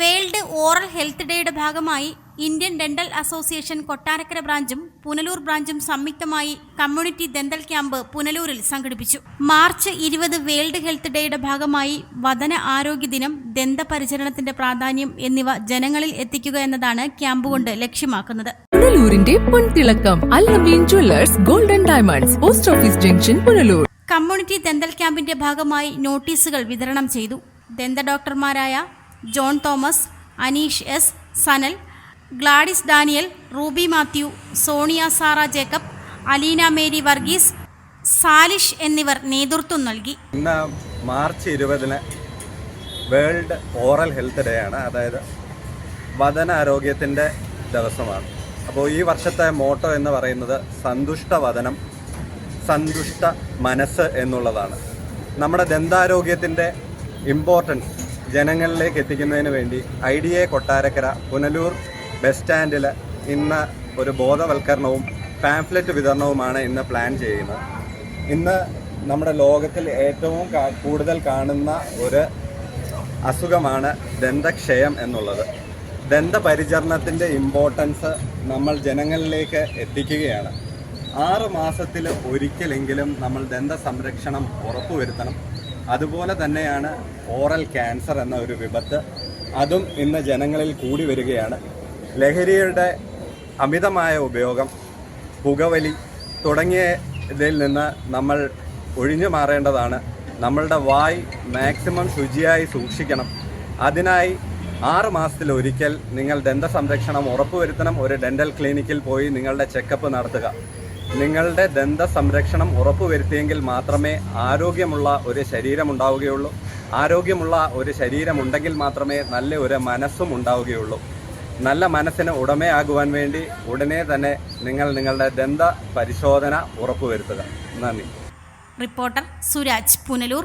World oral health ഡേയുടെ ഭാഗമായി Indian dental association Kottarakkara ബ്രാഞ്ചും പുനലൂർ ബ്രാഞ്ചും സംയുക്തമായി കമ്മ്യൂണിറ്റി ദന്തൽ ക്യാമ്പ് പുനലൂരിൽ സംഘടിപ്പിച്ചു. മാർച്ച് ഇരുപത് വേൾഡ് ഹെൽത്ത് ഡേയുടെ ഭാഗമായി വതന ആരോഗ്യ ദിനം ദന്ത പരിചരണത്തിന്റെ പ്രാധാന്യം എന്നിവ ജനങ്ങളിൽ എത്തിക്കുക എന്നതാണ് ക്യാമ്പ് കൊണ്ട് ലക്ഷ്യമാക്കുന്നത്. പുനലൂരിന്റെ പൊൻതിളക്കം Allameen jewellers golden diamonds post office junction Punalur. Community dental ക്യാമ്പിന്റെ ഭാഗമായി നോട്ടീസുകൾ വിതരണം ചെയ്തു. ദന്ത ഡോക്ടർമാരായ John Thomas Anish S Sanal Gladys Daniel Ruby Mathew Sonia Sara Jacob Aleena Mary Varghese Salish എന്നിവർ നേതൃത്വം നൽകി. ഇന്ന് മാർച്ച് ഇരുപതിന് വേൾഡ് ഓറൽ ഹെൽത്ത് ഡേ ആണ്. അതായത് വതനാരോഗ്യത്തിന്റെ ദിവസമാണ്. അപ്പോൾ ഈ വർഷത്തെ മോട്ടോ എന്ന് പറയുന്നത് സന്തുഷ്ട വതനം സന്തുഷ്ട മനസ്സ് എന്നുള്ളതാണ്. നമ്മുടെ ദന്താരോഗ്യത്തിന്റെ ഇമ്പോർട്ടൻസ് ജനങ്ങളിലേക്ക് എത്തിക്കുന്നതിന് വേണ്ടി I D A Kottarakkara Punalur bus സ്റ്റാൻഡിൽ ഇന്ന് ഒരു ബോധവൽക്കരണവും പാംഫ്ലെറ്റ് വിതരണവുമാണ് ഇന്ന് പ്ലാൻ ചെയ്യുന്നത്. ഇന്ന് നമ്മുടെ ലോകത്തിൽ ഏറ്റവും കൂടുതൽ കാണുന്ന ഒരു അസുഖമാണ് ദന്തക്ഷയം എന്നുള്ളത്. ദന്തപരിചരണത്തിന്റെ ഇമ്പോർട്ടൻസ് നമ്മൾ ജനങ്ങളിലേക്ക് എത്തിക്കുകയാണ്. ആറ് മാസത്തിൽ ഒരിക്കലെങ്കിലും നമ്മൾ ദന്ത സംരക്ഷണം ഉറപ്പുവരുത്തണം. അതുപോലെ തന്നെയാണ് ഓറൽ ക്യാൻസർ എന്ന ഒരു വിപത്ത്. അതും ഇന്ന് ജനങ്ങളിൽ കൂടി വരികയാണ്. ലഹരിയുടെ അമിതമായ ഉപയോഗം പുകവലി തുടങ്ങിയ ഇതിൽ നിന്ന് നമ്മൾ ഒഴിഞ്ഞു മാറേണ്ടതാണ്. നമ്മളുടെ വായ് മാക്സിമം ശുചിയായി സൂക്ഷിക്കണം. അതിനായി ആറ് മാസത്തിൽ ഒരിക്കൽ നിങ്ങൾ ദന്ത സംരക്ഷണം ഉറപ്പുവരുത്തണം. ഒരു ഡെന്റൽ ക്ലിനിക്കിൽ പോയി നിങ്ങളുടെ ചെക്കപ്പ് നടത്തുക. നിങ്ങളുടെ ദന്ത സംരക്ഷണം ഉറപ്പുവരുത്തിയെങ്കിൽ മാത്രമേ ആരോഗ്യമുള്ള ഒരു ശരീരം ഉണ്ടാവുകയുള്ളൂ ആരോഗ്യമുള്ള ഒരു ശരീരമുണ്ടെങ്കിൽ മാത്രമേ നല്ല ഒരു മനസ്സും ഉണ്ടാവുകയുള്ളൂ. നല്ല മനസ്സിന് ഉടമയാകുവാൻ വേണ്ടി ഉടനെ തന്നെ നിങ്ങൾ നിങ്ങളുടെ ദന്ത പരിശോധന ഉറപ്പുവരുത്തുക. നന്ദി. റിപ്പോർട്ടർ സുരാജ് പുനലൂർ.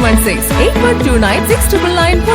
716 8129 699